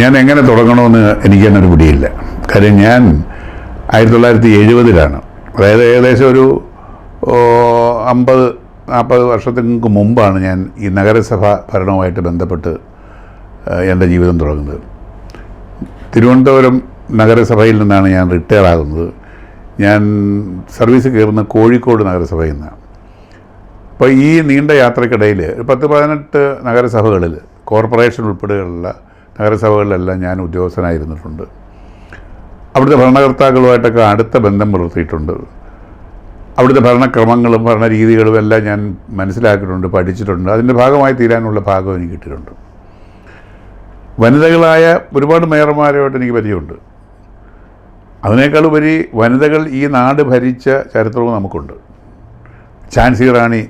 ഞാൻ എങ്ങനെ തുടങ്ങണമെന്ന് എനിക്ക് തന്നെ ഒരു പിടിയില്ല. കാര്യം ഞാൻ ആയിരത്തി തൊള്ളായിരത്തി എഴുപതിലാണ് അതായത് ഏകദേശം ഒരു അമ്പത് നാൽപ്പത് വർഷങ്ങൾക്ക് മുമ്പാണ് ഞാൻ ഈ നഗരസഭ ഭരണവുമായിട്ട് ബന്ധപ്പെട്ട് എന്റെ ജീവിതം തുടങ്ങുന്നത്. തിരുവനന്തപുരം നഗരസഭയിൽ നിന്നാണ് ഞാൻ റിട്ടയർ ആകുന്നത്. ഞാൻ സർവീസ് കയറുന്ന കോഴിക്കോട് നഗരസഭയിൽ നിന്നാണ്. അപ്പോൾ ഈ നീണ്ട യാത്രക്കിടയിൽ ഒരു പത്ത് പതിനെട്ട് നഗരസഭകളിൽ കോർപ്പറേഷൻ ഉൾപ്പെടെയുള്ള നഗരസഭകളിലെല്ലാം ഞാൻ ഉദ്യോഗസ്ഥനായിരുന്നിട്ടുണ്ട്. അവിടുത്തെ ഭരണകർത്താക്കളുമായിട്ടൊക്കെ അടുത്ത ബന്ധം പുലർത്തിയിട്ടുണ്ട്. അവിടുത്തെ ഭരണക്രമങ്ങളും ഭരണരീതികളും എല്ലാം ഞാൻ മനസ്സിലാക്കിയിട്ടുണ്ട് പഠിച്ചിട്ടുണ്ട്. അതിന്റെ ഭാഗമായി തീരാനുള്ള ഭാഗം എനിക്ക് കിട്ടിയിട്ടുണ്ട്. വനിതകളായ ഒരുപാട് മേയർമാരുമായിട്ട് എനിക്ക് പരിചയമുണ്ട്. അതിനേക്കാൾ ഉപരി വനിതകൾ ഈ നാട് ഭരിച്ച ചരിത്രവും നമുക്കുണ്ട്. ഝാൻസി റാണി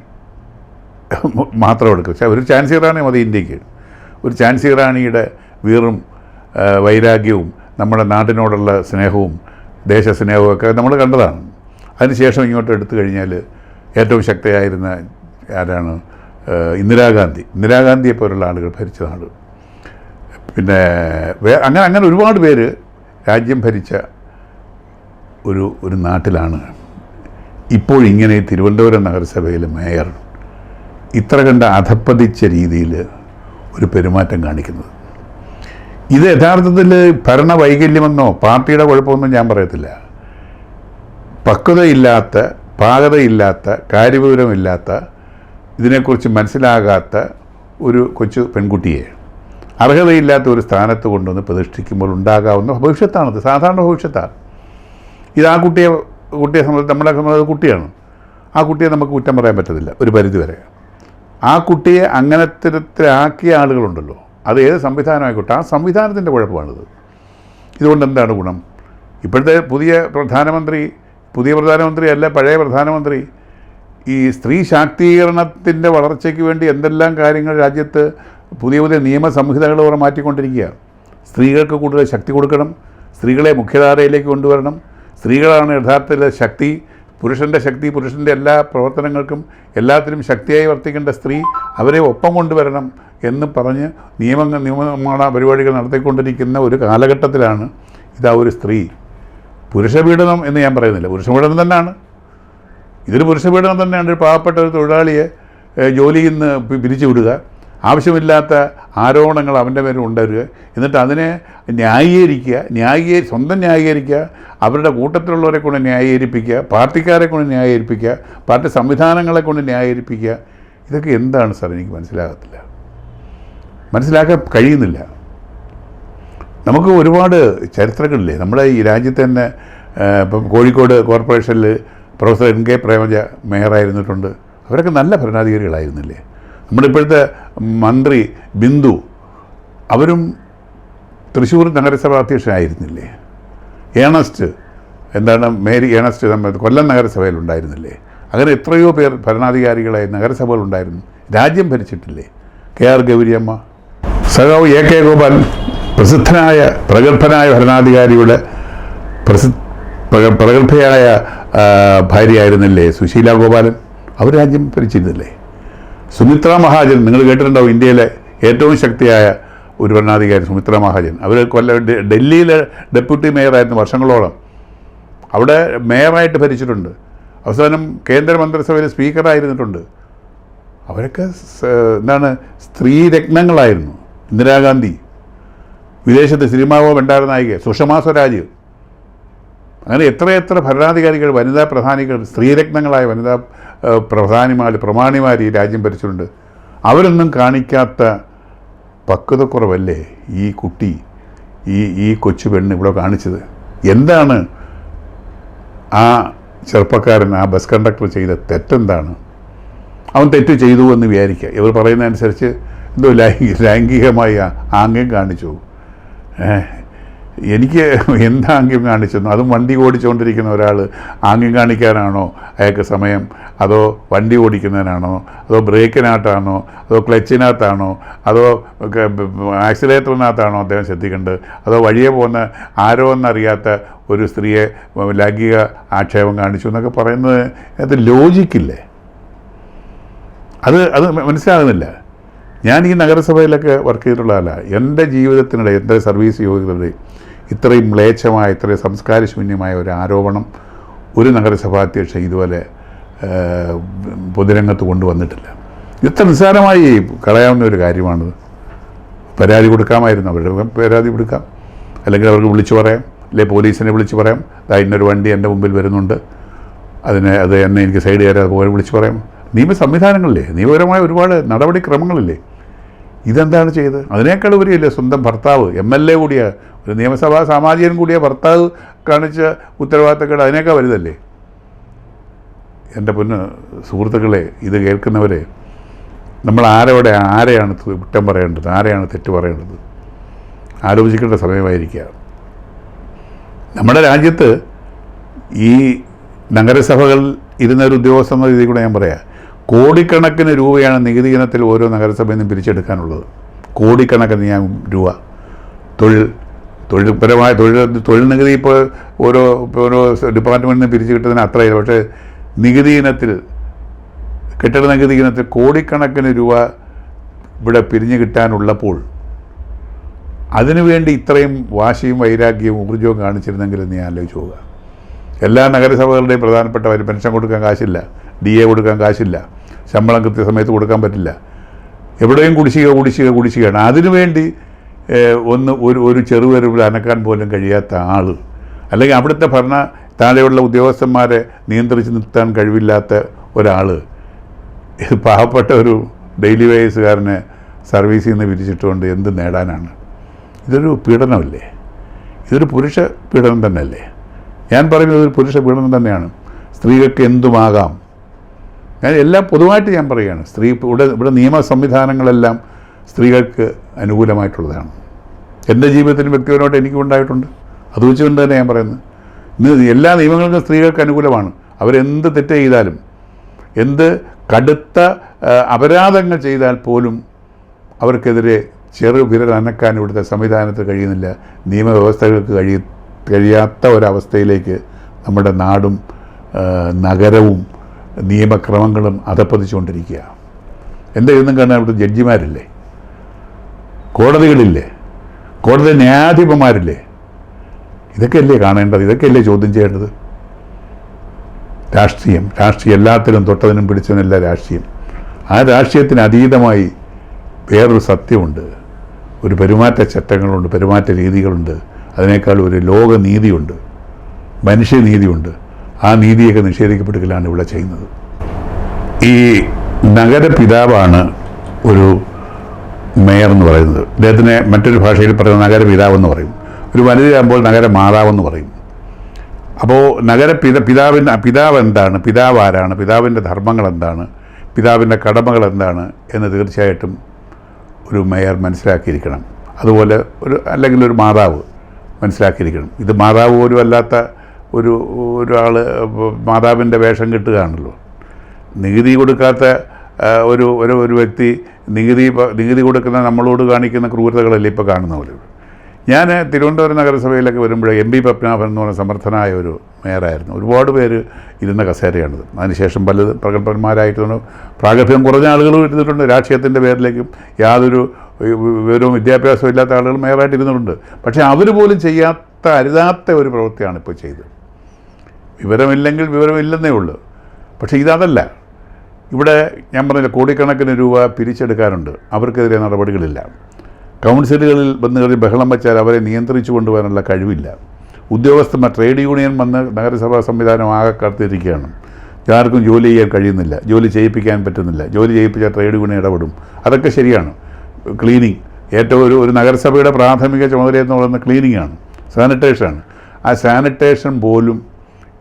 മാത്രം എടുക്കും. ഒരു ഝാൻസി റാണി മതി ഇന്ത്യയ്ക്ക്. ഒരു ഝാൻസി റാണിയുടെ വീറും വൈരാഗ്യവും നമ്മുടെ നാടിനോടുള്ള സ്നേഹവും ദേശസ്നേഹവും ഒക്കെ നമ്മൾ കണ്ടതാണ്. അതിനുശേഷം ഇങ്ങോട്ട് എടുത്തു കഴിഞ്ഞാൽ ഏറ്റവും ശക്തയായിരുന്ന ആരാണ്? ഇന്ദിരാഗാന്ധി. ഇന്ദിരാഗാന്ധിയെ പോലുള്ള ആളുകൾ ഭരിച്ച നാട് പിന്നെ അങ്ങനെ അങ്ങനെ ഒരുപാട് പേര് രാജ്യം ഭരിച്ച ഒരു ഒരു നാട്ടിലാണ്. ഇപ്പോൾ ഇങ്ങനെ തിരുവനന്തപുരം നഗരസഭയിലെ മേയർ ഇത്ര കണ്ട അധപ്പതിച്ച രീതിയിൽ ഒരു പെരുമാറ്റം കാണിക്കുന്നത്. ഇത് യഥാർത്ഥത്തിൽ ഭരണ വൈകല്യമെന്നോ പാർട്ടിയുടെ കുഴപ്പമൊന്നും ഞാൻ പറയത്തില്ല. പക്വതയില്ലാത്ത പാകതയില്ലാത്ത കാര്യവിവരമില്ലാത്ത ഇതിനെക്കുറിച്ച് മനസ്സിലാകാത്ത ഒരു കൊച്ചു പെൺകുട്ടിയെ അർഹതയില്ലാത്ത ഒരു സ്ഥാനത്ത് കൊണ്ടുവന്ന് പ്രതിഷ്ഠിക്കുമ്പോൾ ഉണ്ടാകാവുന്ന ഭവിഷ്യത്താണത് സാധാരണ ഭവിഷ്യത്താണ്. ഇത് ആ കുട്ടിയെ കുട്ടിയെ സംബന്ധിച്ച് നമ്മളെ സംബന്ധിച്ച് കുട്ടിയാണ്. ആ കുട്ടിയെ നമുക്ക് കുറ്റം പറയാൻ പറ്റത്തില്ല. ഒരു പരിധിവരെ. ആ കുട്ടിയെ അങ്ങനത്തരത്തിലാക്കിയ ആളുകളുണ്ടല്ലോ. അത് ഏത് സംവിധാനമായിക്കോട്ടെ ആ സംവിധാനത്തിന്റെ കുഴപ്പമാണിത്. ഇതുകൊണ്ട് എന്താണ് ഗുണം? ഇപ്പോഴത്തെ പുതിയ പ്രധാനമന്ത്രി പുതിയ പ്രധാനമന്ത്രി അല്ല പഴയ പ്രധാനമന്ത്രി ഈ സ്ത്രീ ശാക്തീകരണത്തിന്റെ വളർച്ചയ്ക്ക് വേണ്ടി എന്തെല്ലാം കാര്യങ്ങൾ രാജ്യത്ത് പുതിയ പുതിയ നിയമ സംഹിതകൾ അവർ മാറ്റിക്കൊണ്ടിരിക്കുക. സ്ത്രീകൾക്ക് കൂടുതൽ ശക്തി കൊടുക്കണം സ്ത്രീകളെ മുഖ്യധാരയിലേക്ക് കൊണ്ടുവരണം സ്ത്രീകളാണ് യഥാർത്ഥത്തിലെ ശക്തി പുരുഷന്റെ ശക്തി പുരുഷന്റെ എല്ലാ പ്രവർത്തനങ്ങൾക്കും എല്ലാത്തിനും ശക്തിയായി വർത്തിക്കേണ്ട സ്ത്രീ അവരെ ഒപ്പം കൊണ്ടുവരണം എന്ന് പറഞ്ഞ് നിയമങ്ങൾ നിയമനിർമ്മാണ പരിപാടികൾ നടത്തിക്കൊണ്ടിരിക്കുന്ന ഒരു കാലഘട്ടത്തിലാണ് ഇതാ ഒരു സ്ത്രീ. പുരുഷപീഡനം എന്ന് ഞാൻ പറയുന്നില്ല. പുരുഷപീഡനം തന്നെയാണ്. ഇതൊരു പുരുഷപീഡനം തന്നെയാണ്. ഒരു പാവപ്പെട്ട ഒരു തൊഴിലാളിയെ ജോലിയിൽ നിന്ന് പി- പിരിച്ചു വിടുക ആവശ്യമില്ലാത്ത ആരോപണങ്ങൾ അവന്റെ പേരിൽ ഉണ്ടാവുക എന്നിട്ട് അതിനെ ന്യായീകരിക്കുക ന്യായീകരി സ്വന്തം ന്യായീകരിക്കുക അവരുടെ കൂട്ടത്തിലുള്ളവരെ കൊണ്ട് ന്യായീകരിപ്പിക്കുക പാർട്ടിക്കാരെ കൊണ്ട് ന്യായീകരിപ്പിക്കുക പാർട്ടി സംവിധാനങ്ങളെ കൊണ്ട് ന്യായീകരിപ്പിക്കുക. ഇതൊക്കെ എന്താണ് സാർ എനിക്ക് മനസ്സിലാകത്തില്ല. മനസ്സിലാക്കാൻ കഴിയുന്നില്ല. നമുക്ക് ഒരുപാട് ചരിത്രങ്ങളില്ലേ? നമ്മുടെ ഈ രാജ്യത്ത് തന്നെ ഇപ്പം കോഴിക്കോട് കോർപ്പറേഷനിൽ പ്രൊഫസർ എൻ കെ പ്രേമജ മേയറായിരുന്നിട്ടുണ്ട്. അവരൊക്കെ നല്ല ഭരണാധികാരികളായിരുന്നില്ലേ? നമ്മുടെ ഇപ്പോഴത്തെ മന്ത്രി ബിന്ദു അവരും തൃശ്ശൂർ നഗരസഭ അധ്യക്ഷനായിരുന്നില്ലേ? ഏണസ്റ്റ് എന്താണ് മേരി ഏണസ്റ്റ് നമ്മൾ കൊല്ലം നഗരസഭയിൽ നഗരസഭയിലുണ്ടായിരുന്നില്ലേ? അങ്ങനെ എത്രയോ പേർ ഭരണാധികാരികളായി നഗരസഭകളുണ്ടായിരുന്നു രാജ്യം ഭരിച്ചിട്ടില്ലേ? കെ ആർ ഗൗരിയമ്മ സഖാവ് എ കെ ഗോപാൽ പ്രസിദ്ധനായ പ്രഗത്ഭനായ ഭരണാധികാരിയുടെ പ്രസി പ്രഗ- പ്രഗത്ഭയായ ഭാര്യയായിരുന്നില്ലേ സുശീല ഗോപാലൻ അവർ രാജ്യം ഭരിച്ചിരുന്നില്ലേ? സുമിത്ര മഹാജൻ നിങ്ങൾ കേട്ടിട്ടുണ്ടാവും ഇന്ത്യയിലെ ഏറ്റവും ശക്തിയായ ഒരു ഭരണാധികാരി സുമിത്ര മഹാജൻ. അവർ കൊല്ല ഡൽഹിയിലെ ഡെപ്യൂട്ടി മേയറായിരുന്നു വർഷങ്ങളോളം. അവിടെ മേയറായിട്ട് ഭരിച്ചിട്ടുണ്ട്. അവസാനം കേന്ദ്ര മന്ത്രിസഭയിലെ സ്പീക്കറായിരുന്നിട്ടുണ്ട്. അവരൊക്കെ എന്താണ് സ്ത്രീരത്നങ്ങളായിരുന്നു ഇന്ദിരാഗാന്ധി വിദേശത്ത് സിനിമാവോ ഭണ്ഡാര നായിക സുഷമാ സ്വരാജ്. അങ്ങനെ എത്രയെത്ര ഭരണാധികാരികൾ വനിതാ പ്രധാനികൾ സ്ത്രീരത്നങ്ങളായ വനിതാ പ്രധാനിമാർ പ്രമാണിമാർ ഈ രാജ്യം ഭരിച്ചിട്ടുണ്ട്. അവരൊന്നും കാണിക്കാത്ത പക്വതക്കുറവല്ലേ ഈ കുട്ടി ഈ ഈ കൊച്ചു പെണ്ണ് ഇവിടെ കാണിച്ചത്? എന്താണ് ആ ചെറുപ്പക്കാരൻ ആ ബസ് കണ്ടക്ടർ ചെയ്ത തെറ്റെന്താണ്? അവൻ തെറ്റ് ചെയ്തു എന്ന് വിചാരിക്കുക. ഇവർ പറയുന്നതനുസരിച്ച് എന്തോ ലൈംഗിക ലൈംഗികമായി ആംഗ്യം കാണിച്ചു. എനിക്ക് എന്താ ആംഗ്യം കാണിച്ചെന്നു? അതും വണ്ടി ഓടിച്ചുകൊണ്ടിരിക്കുന്ന ഒരാൾ ആംഗ്യം കാണിക്കാനാണോ അയാൾക്ക് സമയം? അതോ വണ്ടി ഓടിക്കുന്നതിനാണോ? അതോ ബ്രേക്കിനകത്താണോ? അതോ ക്ലച്ചിനകത്താണോ? അതോ ആക്സിലേറ്ററിനകത്താണോ അദ്ദേഹം ശ്രദ്ധിക്കേണ്ടത്? അതോ വഴിയെ പോകുന്ന ആരോ എന്നറിയാത്ത ഒരു സ്ത്രീയെ ലൈംഗിക ആക്ഷേപം കാണിച്ചു എന്നൊക്കെ പറയുന്നത് അത് ലോജിക്കില്ലേ അത് അത് മനസ്സിലാകുന്നില്ല. ഞാൻ ഈ നഗരസഭയിലൊക്കെ വർക്ക് ചെയ്തിട്ടുള്ള ആളാ എന്റെ ജീവിതത്തിനിടെ എന്റെ സർവീസ് യോഗ്യതയുടെ ഇത്രയും മ്ലേച്ഛമായ ഇത്രയും സംസ്കാരശൂന്യമായ ഒരു ആരോപണം ഒരു നഗരസഭാ അധ്യക്ഷൻ ഇതുപോലെ പൊതുരംഗത്ത് കൊണ്ടുവന്നിട്ടില്ല. ഇത്ര നിസ്സാരമായി കളയാവുന്ന ഒരു കാര്യമാണിത്. പരാതി കൊടുക്കാമായിരുന്നു. അവരുടെ പരാതി കൊടുക്കാം. അല്ലെങ്കിൽ അവർക്ക് വിളിച്ചു പറയാം. അല്ലെ പോലീസിനെ വിളിച്ച് പറയാം. ദാ ഇന്നൊരു വണ്ടി എന്റെ മുമ്പിൽ വരുന്നുണ്ട്. അതിനെ അത് എന്നെ എനിക്ക് സൈഡ് കയറി പോയി വിളിച്ച് പറയാം. നിയമ സംവിധാനങ്ങളില്ലേ നിയമപരമായ ഒരുപാട് നടപടിക്രമങ്ങളില്ലേ? ഇതെന്താണ് ചെയ്തത്? അതിനേക്കാൾ ഉപരിയല്ലേ സ്വന്തം ഭർത്താവ്? എം എൽ എ കൂടിയ ഒരു നിയമസഭാ സാമാജികൻ കൂടിയ ഭർത്താവ് കാണിച്ച ഉത്തരവാദിത്തക്കേട് അതിനേക്കാൾ വലുതല്ലേ? എന്റെ പൊന്ന് സുഹൃത്തുക്കളെ ഇത് കേൾക്കുന്നവരെ നമ്മൾ ആരോടെ ആരെയാണ് കുറ്റം പറയേണ്ടത്? ആരെയാണ് തെറ്റ് പറയേണ്ടത്? ആലോചിക്കേണ്ട സമയമായിരിക്കുക. നമ്മുടെ രാജ്യത്ത് ഈ നഗരസഭകളിൽ ഇരുന്ന ഒരു ഉദ്യോഗസ്ഥ എന്ന രീതിയിൽ കൂടെ ഞാൻ പറയാം. കോടിക്കണക്കിന് രൂപയാണ് നികുതി ഇനത്തിൽ ഓരോ നഗരസഭയിൽ നിന്നും പിരിച്ചെടുക്കാനുള്ളത്. കോടിക്കണക്കിന് ഞാൻ രൂപ. തൊഴിൽ തൊഴിൽപരമായ തൊഴിൽ തൊഴിൽ നികുതി ഇപ്പോൾ ഓരോ ഓരോ ഡിപ്പാർട്ട്മെന്റിൽ നിന്ന് പിരിച്ചു കിട്ടുന്നതിന് അത്രയില്ല പക്ഷേ നികുതി ഇനത്തിൽ കെട്ടിട നികുതി ഇനത്തിൽ കോടിക്കണക്കിന് രൂപ ഇവിടെ പിരിഞ്ഞു കിട്ടാനുള്ളപ്പോൾ അതിനുവേണ്ടി ഇത്രയും വാശിയും വൈരാഗ്യവും ഊർജവും കാണിച്ചിരുന്നെങ്കിൽ നീ ആലോചിച്ച് പോവുക. എല്ലാ നഗരസഭകളുടെയും പ്രധാനപ്പെട്ട ഒരു പെൻഷൻ കൊടുക്കാൻ കാശില്ല. ഡി എ കൊടുക്കാൻ കാശില്ല. ശമ്പളം കൃത്യസമയത്ത് കൊടുക്കാൻ പറ്റില്ല. എവിടെയും കുടിശ്ശിക കുടിശ്ശിക കുടിശ്ശികയാണ്. അതിനുവേണ്ടി വേണ്ടി ഒന്ന് ഒരു ഒരു ചെറുവരവിൽ അനക്കാൻ പോലും കഴിയാത്ത ആൾ അല്ലെങ്കിൽ അവിടുത്തെ ഭരണ താഴെയുള്ള ഉദ്യോഗസ്ഥന്മാരെ നിയന്ത്രിച്ച് നിർത്താൻ കഴിവില്ലാത്ത ഒരാൾ പാവപ്പെട്ട ഒരു ഡെയിലി വേജസുകാരനെ സർവീസിൽ നിന്ന് വിരിച്ചിട്ടുകൊണ്ട് എന്ത് നേടാനാണ്? ഇതൊരു പീഡനമല്ലേ? ഇതൊരു പുരുഷ പീഡനം തന്നെയല്ലേ? ഞാൻ പറയുന്നത് ഒരു പുരുഷ പീഡനം തന്നെയാണ്. സ്ത്രീകൾക്ക് എന്തുമാകാം? ഞാൻ എല്ലാം പൊതുവായിട്ട് ഞാൻ പറയുകയാണ്. സ്ത്രീ ഇവിടെ ഇവിടെ നിയമ സംവിധാനങ്ങളെല്ലാം സ്ത്രീകൾക്ക് അനുകൂലമായിട്ടുള്ളതാണ്. എന്റെ ജീവിതത്തിൽ വ്യക്തിപരമായിട്ട് എനിക്കും ഉണ്ടായിട്ടുണ്ട്. അത് വെച്ചുകൊണ്ട് തന്നെ ഞാൻ പറയുന്നത്. ഇന്ന് എല്ലാ നിയമങ്ങൾക്കും സ്ത്രീകൾക്ക് അനുകൂലമാണ്. അവരെന്ത് തെറ്റ് ചെയ്താലും എന്ത് കടുത്ത അപരാധങ്ങൾ ചെയ്താൽ പോലും അവർക്കെതിരെ ചെറു വിരൽ അനക്കാൻ ഇവിടുത്തെ സംവിധാനത്തിൽ കഴിയുന്നില്ല. നിയമവ്യവസ്ഥകൾക്ക് കഴിയ കഴിയാത്ത ഒരവസ്ഥയിലേക്ക് നമ്മുടെ നാടും നഗരവും നിയമക്രമങ്ങളും അധപ്പതിച്ചുകൊണ്ടിരിക്കുക എന്താ കാരണം അവിടെ ജഡ്ജിമാരില്ലേ? കോടതികളില്ലേ? കോടതി ന്യായാധിപന്മാരില്ലേ? ഇതൊക്കെയല്ലേ കാണേണ്ടത്? ഇതൊക്കെയല്ലേ ചോദ്യം ചെയ്യേണ്ടത്? രാഷ്ട്രീയം. രാഷ്ട്രീയം എല്ലാത്തിനും തൊട്ടതിനും പിടിച്ചതിനല്ല രാഷ്ട്രീയം. ആ രാഷ്ട്രീയത്തിന് അതീതമായി വേറൊരു സത്യമുണ്ട്. ഒരു പെരുമാറ്റ ചട്ടങ്ങളുണ്ട് പെരുമാറ്റ രീതികളുണ്ട്. അതിനേക്കാൾ ഒരു ലോകനീതിയുണ്ട്. മനുഷ്യനീതിയുണ്ട്. ആ നീതിയൊക്കെ നിഷേധിക്കപ്പെടുകയാണ് ഇവിടെ ചെയ്യുന്നത്. ഈ നഗരപിതാവാണ് ഒരു മേയർ എന്ന് പറയുന്നത്. അദ്ദേഹത്തിനെ മറ്റൊരു ഭാഷയിൽ പറയുന്ന നഗരപിതാവെന്ന് പറയും. ഒരു വനിതയാകുമ്പോൾ നഗരമാതാവെന്ന് പറയും. അപ്പോൾ നഗര പിത പിതാവിന്റെ പിതാവ് എന്താണ്? പിതാവ് ആരാണ്? പിതാവിന്റെ ധർമ്മങ്ങൾ എന്താണ്? പിതാവിന്റെ കടമകൾ എന്താണ്? എന്ന് തീർച്ചയായിട്ടും ഒരു മേയർ മനസ്സിലാക്കിയിരിക്കണം. അതുപോലെ ഒരു അല്ലെങ്കിൽ ഒരു മാതാവ് മനസ്സിലാക്കിയിരിക്കണം. ഇത് മാതാവ് പോലും അല്ലാത്ത ഒരു ഒരാൾ മാതാവിന്റെ വേഷം കിട്ടുകയാണല്ലോ. നികുതി കൊടുക്കാത്ത ഒരു ഒരു ഒരു വ്യക്തി നികുതി നികുതി കൊടുക്കുന്ന നമ്മളോട് കാണിക്കുന്ന ക്രൂരതകളല്ലേ ഇപ്പോൾ കാണുന്ന പോലെ? ഞാൻ തിരുവനന്തപുരം നഗരസഭയിലൊക്കെ വരുമ്പോൾ എം പി പത്മനാഭൻ എന്ന് പറഞ്ഞ സമർത്ഥനായ ഒരു മേയറായിരുന്നു. ഒരുപാട് പേര് ഇരുന്ന കസേരയാണിത്. അതിനുശേഷം പലത് പ്രഗത്ഭന്മാരായിട്ടുണ്ട്. പ്രാഗഭ്യം കുറഞ്ഞ ആളുകളും ഇരുന്നിട്ടുണ്ട്. രാഷ്ട്രീയത്തിന്റെ പേരിലേക്കും യാതൊരു വിവരവും വിദ്യാഭ്യാസവും ഇല്ലാത്ത ആളുകൾ മേയറായിട്ട് ഇരുന്നിട്ടുണ്ട് പക്ഷേ അവർ പോലും ചെയ്യാത്ത അരുതാത്ത ഒരു പ്രവൃത്തിയാണ് ഇപ്പോൾ ചെയ്തത്. വിവരമില്ലെങ്കിൽ വിവരമില്ലെന്നേ ഉള്ളൂ. പക്ഷേ ഇതതല്ല ഇവിടെ ഞാൻ പറഞ്ഞില്ല കോടിക്കണക്കിന് രൂപ പിരിച്ചെടുക്കാറുണ്ട് അവർക്കെതിരെ നടപടികളില്ല. കൗൺസിലുകളിൽ വന്ന് കയറി ബഹളം വെച്ചാൽ അവരെ നിയന്ത്രിച്ചു കൊണ്ടുപോകാനുള്ള കഴിവില്ല. ഉദ്യോഗസ്ഥന്മാർ ട്രേഡ് യൂണിയൻ വന്ന് നഗരസഭാ സംവിധാനം ആകെ കടത്തിയിരിക്കുകയാണ് ആർക്കും ജോലി ചെയ്യാൻ കഴിയുന്നില്ല. ജോലി ചെയ്യിപ്പിക്കാൻ പറ്റുന്നില്ല. ജോലി ചെയ്യിപ്പിച്ചാൽ ട്രേഡ് യൂണിയൻ ഇടപെടും. അതൊക്കെ ശരിയാണ്. ക്ലീനിങ്. ഏറ്റവും ഒരു ഒരു നഗരസഭയുടെ പ്രാഥമിക ചുമതല എന്ന് പറയുന്നത് ക്ലീനിങ് ആണ്. സാനിറ്റേഷനാണ്. ആ സാനിറ്റേഷൻ പോലും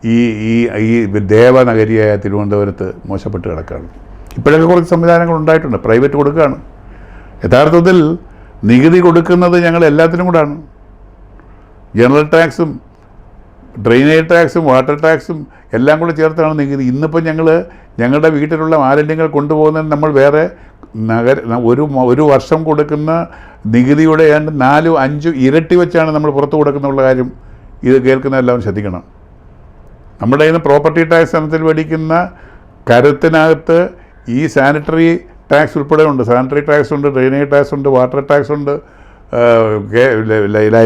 ഈ ഈ ഈ ദേവനഗരിയായ തിരുവനന്തപുരത്ത് മോശപ്പെട്ട് കിടക്കുകയാണ്. ഇപ്പോഴൊക്കെ കുറച്ച് സംവിധാനങ്ങൾ ഉണ്ടായിട്ടുണ്ട്. പ്രൈവറ്റ് കൊടുക്കുകയാണ്. യഥാർത്ഥത്തിൽ നികുതി കൊടുക്കുന്നത് ഞങ്ങൾ എല്ലാത്തിനും കൂടാണ്. ജനറൽ ടാക്സും ഡ്രെയിനേജ് ടാക്സും വാട്ടർ ടാക്സും എല്ലാം കൂടെ ചേർത്താണ് നികുതി. ഇന്നിപ്പോൾ ഞങ്ങൾ ഞങ്ങളുടെ വീട്ടിലുള്ള മാലിന്യങ്ങൾ കൊണ്ടുപോകുന്നതിന് നമ്മൾ വേറെ നഗര ഒരു ഒരു വർഷം കൊടുക്കുന്ന നികുതിയുടെ ഏതാണ്ട് നാലും അഞ്ചും ഇരട്ടി വെച്ചാണ് നമ്മൾ പുറത്ത് കൊടുക്കുന്നുള്ള കാര്യം ഇത് കേൾക്കുന്ന എല്ലാവരും ശ്രദ്ധിക്കണം. നമ്മുടെ നിന്ന് പ്രോപ്പർട്ടി ടാക്സ് ഇനത്തിൽ മേടിക്കുന്ന കരത്തിനകത്ത് ഈ സാനിറ്ററി ടാക്സ് ഉൾപ്പെടെ ഉണ്ട് സാനിറ്ററി ടാക്സ് ഉണ്ട് ഡ്രെയിനേജ് ടാക്സ് ഉണ്ട് വാട്ടർ ടാക്സ് ഉണ്ട്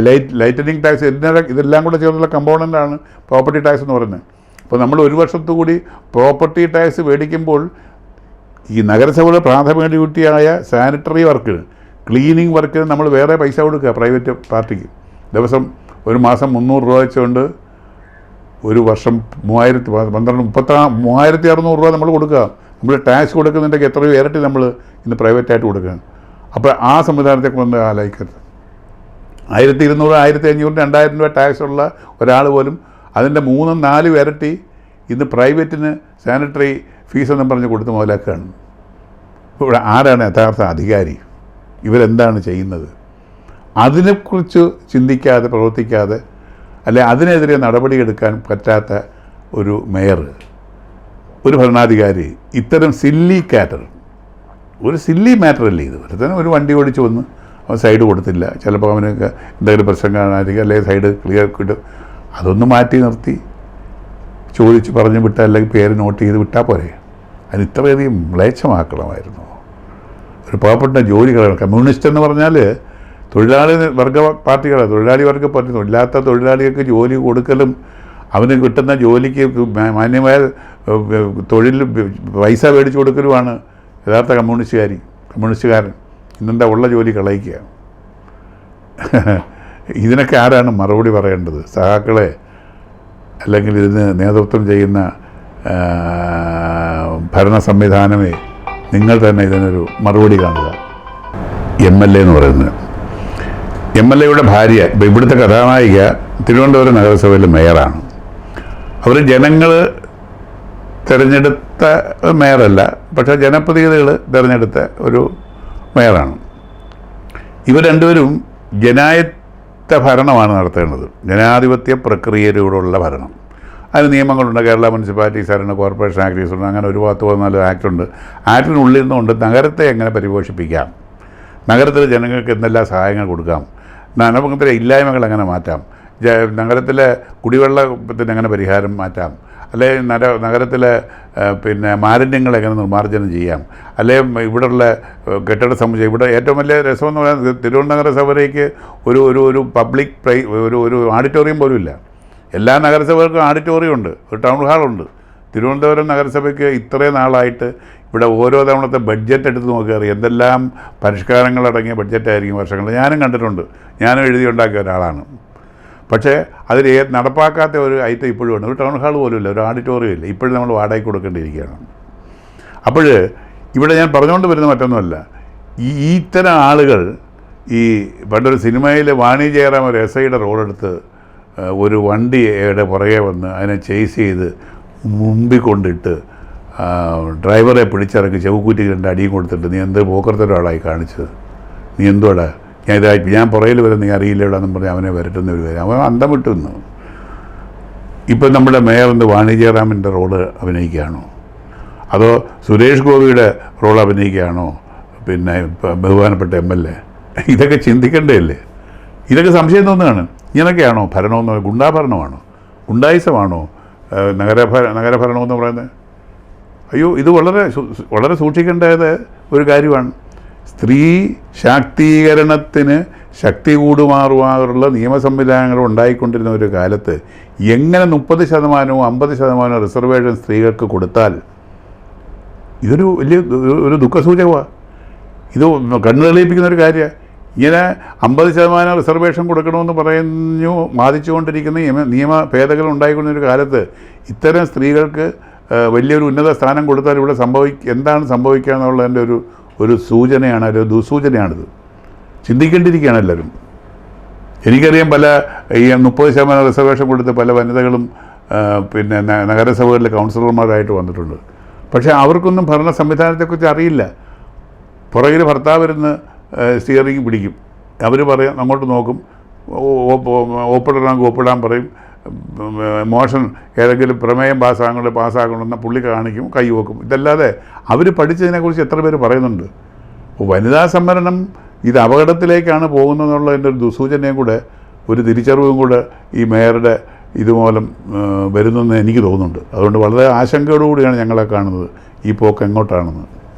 ലൈറ്റ് ലൈറ്റനിങ് ടാക്സ് ഇതിനെ ഇതെല്ലാം കൂടെ ചേർന്നുള്ള കമ്പോണന്റാണ് പ്രോപ്പർട്ടി ടാക്സ് എന്ന് പറയുന്നത്. അപ്പോൾ നമ്മൾ ഒരു വർഷത്തു കൂടി പ്രോപ്പർട്ടി ടാക്സ് മേടിക്കുമ്പോൾ ഈ നഗരസഭയുടെ പ്രാഥമിക ഡ്യൂട്ടിയായ സാനിറ്ററി വർക്ക് ക്ലീനിങ് വർക്കിന് നമ്മൾ വേറെ പൈസ കൊടുക്കുക പ്രൈവറ്റ് പാർട്ടിക്ക് ദിവസം ഒരു മാസം മുന്നൂറ് രൂപ വെച്ചുകൊണ്ട് ഒരു വർഷം മൂവായിരത്തി പന്ത്രണ്ട് മുപ്പത്താ മൂവായിരത്തി അറുന്നൂറ് രൂപ നമ്മൾ കൊടുക്കുക. നമ്മൾ ടാക്സ് കൊടുക്കുന്നുണ്ടെങ്കിൽ എത്രയോ ഇരട്ടി നമ്മൾ ഇന്ന് പ്രൈവറ്റായിട്ട് കൊടുക്കുകയാണ്. അപ്പോൾ ആ സംവിധാനത്തെ കൊണ്ട് ആലോചിക്കരുത്. ആയിരത്തി ഇരുന്നൂറ് ആയിരത്തി അഞ്ഞൂറ് രണ്ടായിരം രൂപ ടാക്സ് ഉള്ള ഒരാൾ പോലും അതിന്റെ മൂന്നും നാലും ഇരട്ടി ഇന്ന് പ്രൈവറ്റിന് സാനിറ്ററി ഫീസ് എന്നും പറഞ്ഞ് കൊടുത്ത് മുതലാക്കുകയാണ്. ഇവിടെ ആരാണ് യഥാർത്ഥ അധികാരി? ഇവരെന്താണ് ചെയ്യുന്നത്? അതിനെക്കുറിച്ച് ചിന്തിക്കാതെ പ്രവർത്തിക്കാതെ അല്ലെ അതിനെതിരെ നടപടിയെടുക്കാൻ പറ്റാത്ത ഒരു മേയർ ഒരു ഭരണാധികാരി ഇത്തരം സില്ലി കാറ്റർ ഒരു സില്ലി മാറ്റർ അല്ലേ ഇത്? വെറുതെ ഒരു വണ്ടി ഓടിച്ചു വന്ന് അവൻ സൈഡ് കൊടുത്തില്ല. ചിലപ്പോൾ അവനൊക്കെ എന്തെങ്കിലും പ്രശ്നം കാണാതിരിക്കുക അല്ലെങ്കിൽ സൈഡ് ക്ലിയർ കിട്ടും. അതൊന്ന് മാറ്റി നിർത്തി. ചോദിച്ച് പറഞ്ഞു വിട്ടാൽ അല്ലെങ്കിൽ പേര് നോട്ട് ചെയ്ത് വിട്ടാൽ പോരെ. അതിന് ഇത്രയധികം മ്ലേച്ഛമാക്കണമായിരുന്നു. ഒരു പാവപ്പെട്ട ജോലി ജോലികൾ കമ്മ്യൂണിസ്റ്റ് എന്ന് പറഞ്ഞാൽ തൊഴിലാളി വർഗ പാർട്ടികളാണ് തൊഴിലാളി വർഗ പാർട്ടി ഇല്ലാത്ത തൊഴിലാളികൾക്ക് ജോലി കൊടുക്കലും അവന് കിട്ടുന്ന ജോലിക്ക് മാന്യമായ തൊഴിൽ പൈസ മേടിച്ചു കൊടുക്കലുമാണ് യഥാർത്ഥ കമ്മ്യൂണിസ്റ്റുകാരി കമ്മ്യൂണിസ്റ്റുകാരൻ. ഇന്നെന്താ ഉള്ള ജോലി കളയിക്കുക? ഇതിനൊക്കെ ആരാണ് മറുപടി പറയേണ്ടത്? സഹാക്കളെ അല്ലെങ്കിൽ ഇതിന് നേതൃത്വം ചെയ്യുന്ന ഭരണ സംവിധാനമേ നിങ്ങൾ തന്നെ ഇതിനൊരു മറുപടി കാണുക. എം എൽ എ എന്ന് പറയുന്നത്. എം എൽ എയുടെ ഭാര്യ ഇപ്പം ഇവിടുത്തെ കഥാനായിക തിരുവനന്തപുരം നഗരസഭയിലെ മേയറാണ്. അവർ ജനങ്ങൾ തിരഞ്ഞെടുത്ത മേയറല്ല പക്ഷേ ജനപ്രതിനിധികൾ തിരഞ്ഞെടുത്ത ഒരു മേയറാണ്. ഇവർ രണ്ടുപേരും ജനായത്ത ഭരണമാണ് നടത്തേണ്ടത്. ജനാധിപത്യ പ്രക്രിയയിലൂടെയുള്ള ഭരണം. അതിന് നിയമങ്ങളുണ്ട്. കേരള മുനിസിപ്പാലിറ്റീസ് ആരുണ്ട് കോർപ്പറേഷൻ ആക്ടീസ് ഉണ്ട്. അങ്ങനെ ഒരു പത്ത് പതിനാല് ആക്ട് ഉണ്ട്. ആക്ടിനുള്ളിൽ നിന്നുകൊണ്ട് നഗരത്തെ എങ്ങനെ പരിപോഷിപ്പിക്കാം? നഗരത്തിലെ ജനങ്ങൾക്ക് എന്തെല്ലാം സഹായങ്ങൾ കൊടുക്കാം? നഗരത്തിലെ ഇല്ലായ്മകൾ എങ്ങനെ മാറ്റാം. നഗരത്തിലെ കുടിവെള്ളത്തിന് എങ്ങനെ പരിഹാരം മാറ്റാം. അല്ലെ നര നഗരത്തിലെ പിന്നെ മാലിന്യങ്ങൾ എങ്ങനെ നിർമ്മാർജനം ചെയ്യാം. അല്ലെ ഇവിടെയുള്ള കെട്ടിട സമുച്ചയം ഇവിടെ ഏറ്റവും വലിയ രസമെന്ന് പറയുന്നത് തിരുവനന്തപുരം നഗരസഭയിലേക്ക് ഒരു ഒരു ഒരു പബ്ലിക് പ്രൈ ഒരു ഒരു ഓഡിറ്റോറിയം പോലും ഇല്ല. എല്ലാ നഗരസഭകൾക്കും ഓഡിറ്റോറിയം ഉണ്ട് ഒരു ടൗൺ ഹാളുണ്ട് തിരുവനന്തപുരം നഗരസഭയ്ക്ക് ഇത്രയും നാളായിട്ട് ഇവിടെ ഓരോ തവണത്തെ ബഡ്ജറ്റ് എടുത്ത് നോക്കിയാൽ അറിയാം എന്തെല്ലാം പരിഷ്കാരങ്ങളടങ്ങിയ ബഡ്ജറ്റായിരിക്കും വർഷങ്ങൾ. ഞാനും കണ്ടിട്ടുണ്ട്. ഞാനും എഴുതി ഉണ്ടാക്കിയ ഒരാളാണ്. പക്ഷേ അതിൽ നടപ്പാക്കാത്ത ഒരു ഐറ്റം ഇപ്പോഴും ഉണ്ട്. ഒരു ടൗൺ ഹാൾ പോലും ഇല്ല ഒരു ഓഡിറ്റോറിയം ഇല്ല. ഇപ്പോഴും നമ്മൾ വാടകയ്ക്ക് കൊടുക്കേണ്ടിയിരിക്കുകയാണ്. അപ്പോൾ ഇവിടെ ഞാൻ പറഞ്ഞുകൊണ്ട് വരുന്ന മറ്റൊന്നുമല്ല. ഈ ഇത്തരം ആളുകൾ ഈ പണ്ടൊരു സിനിമയിൽ വാണി ജയറാം ഒരു എസ് ഐയുടെ റോളെടുത്ത് ഒരു വണ്ടിയുടെ പുറകെ വന്ന് അതിനെ ചേസ് ചെയ്ത് മുമ്പിൽ കൊണ്ടിട്ട് ഡ്രൈവറെ പിടിച്ചിറക്കി ചെവുക്കൂറ്റി രണ്ട് അടിയും കൊടുത്തിട്ട് നീ എന്ത് പോക്കർത്തരൊരാളായി കാണിച്ചത്? നീ എന്തുവാടാ? ഞാൻ ഇതായി ഞാൻ പുറയിൽ വരെ നീ അറിയില്ലടാന്നും പറഞ്ഞ് അവനെ വരട്ടുന്ന ഒരു കാര്യം അവൻ അന്തം വിട്ടുന്നു ഇപ്പം നമ്മുടെ മേയർ എന്ത് വാണിജ്യറാമിന്റെ റോൾ അഭിനയിക്കുകയാണോ? അതോ സുരേഷ് ഗോപിയുടെ റോൾ അഭിനയിക്കുകയാണോ? പിന്നെ ബഹുമാനപ്പെട്ട എം എൽ എ. ഇതൊക്കെ ചിന്തിക്കേണ്ടതല്ലേ? ഇതൊക്കെ സംശയം തോന്നുകയാണ്. ഇങ്ങനെയൊക്കെയാണോ ഭരണമെന്ന് ഗുണ്ടാഭരണമാണോ? ഗുണ്ടായിസമാണോ? നഗരഭര നഗരഭരണമെന്ന് പറയുന്നത്. അയ്യോ ഇത് വളരെ വളരെ സൂക്ഷിക്കേണ്ടത് ഒരു കാര്യമാണ്. സ്ത്രീ ശാക്തീകരണത്തിന് ശക്തി കൂടുമാറുവാറുള്ള നിയമ സംവിധാനങ്ങൾ ഉണ്ടായിക്കൊണ്ടിരുന്ന ഒരു കാലത്ത് എങ്ങനെ മുപ്പത് ശതമാനവും അമ്പത് ശതമാനവും റിസർവേഷൻ സ്ത്രീകൾക്ക് കൊടുത്താൽ ഇതൊരു വലിയ ഒരു- ദുഃഖസൂചകമാണ് ഇത് കണ്ണുതെളിയിപ്പിക്കുന്ന ഒരു കാര്യമാണ് ഇങ്ങനെ അമ്പത് ശതമാനം റിസർവേഷൻ കൊടുക്കണമെന്ന് പറഞ്ഞു വാദിച്ചുകൊണ്ടിരിക്കുന്ന നിയമ ഭേദഗതി ഉണ്ടായിക്കൊണ്ടിരുന്ന ഒരു കാലത്ത് ഇത്തരം സ്ത്രീകൾക്ക് വലിയൊരു ഉന്നത സ്ഥാനം കൊടുത്താൽ ഇവിടെ സംഭവി എന്താണ് സംഭവിക്കുക എന്നുള്ളതിന്റെ ഒരു ഒരു സൂചനയാണ് ഒരു ദുസൂചനയാണിത്. ചിന്തിക്കേണ്ടിയിരിക്കുകയാണ് എല്ലാവരും. എനിക്കറിയാം പല ഈ മുപ്പത് ശതമാനം റിസർവേഷൻ കൊടുത്ത് പല വനിതകളും പിന്നെ നഗരസഭകളിലെ കൗൺസിലർമാരായിട്ട് വന്നിട്ടുണ്ട്. പക്ഷേ അവർക്കൊന്നും ഭരണ സംവിധാനത്തെക്കുറിച്ച് അറിയില്ല. പുറകിൽ ഭർത്താവ് ഇരുന്ന് സ്റ്റിയറിംഗ് പിടിക്കും. അവർ പറയാം അങ്ങോട്ട് നോക്കും. ഓപ്പിടണമെങ്കിൽ ഒപ്പിടാൻ പറയും. മോഷൻ ഏതെങ്കിലും പ്രമേയം പാസ്സാകണം പാസ്സാകണമെന്ന് പുള്ളി കാണിക്കും കൈ വെക്കും. ഇതല്ലാതെ അവർ പഠിച്ചതിനെക്കുറിച്ച് എത്ര പേര് പറയുന്നുണ്ട്? വനിതാ സംവരണം ഇത് അപകടത്തിലേക്കാണ് പോകുന്നതെന്നുള്ളതിന്റെ ഒരു ദുസൂചനയും കൂടെ ഒരു തിരിച്ചറിവും കൂടെ ഈ മേയറുടെ ഇതുമൂലം വരുന്നെന്ന് എനിക്ക് തോന്നുന്നുണ്ട്. അതുകൊണ്ട് വളരെ ആശങ്കയോടുകൂടിയാണ് ഞങ്ങളെ കാണുന്നത്. ഈ പോക്ക് എങ്ങോട്ടാണെന്ന്.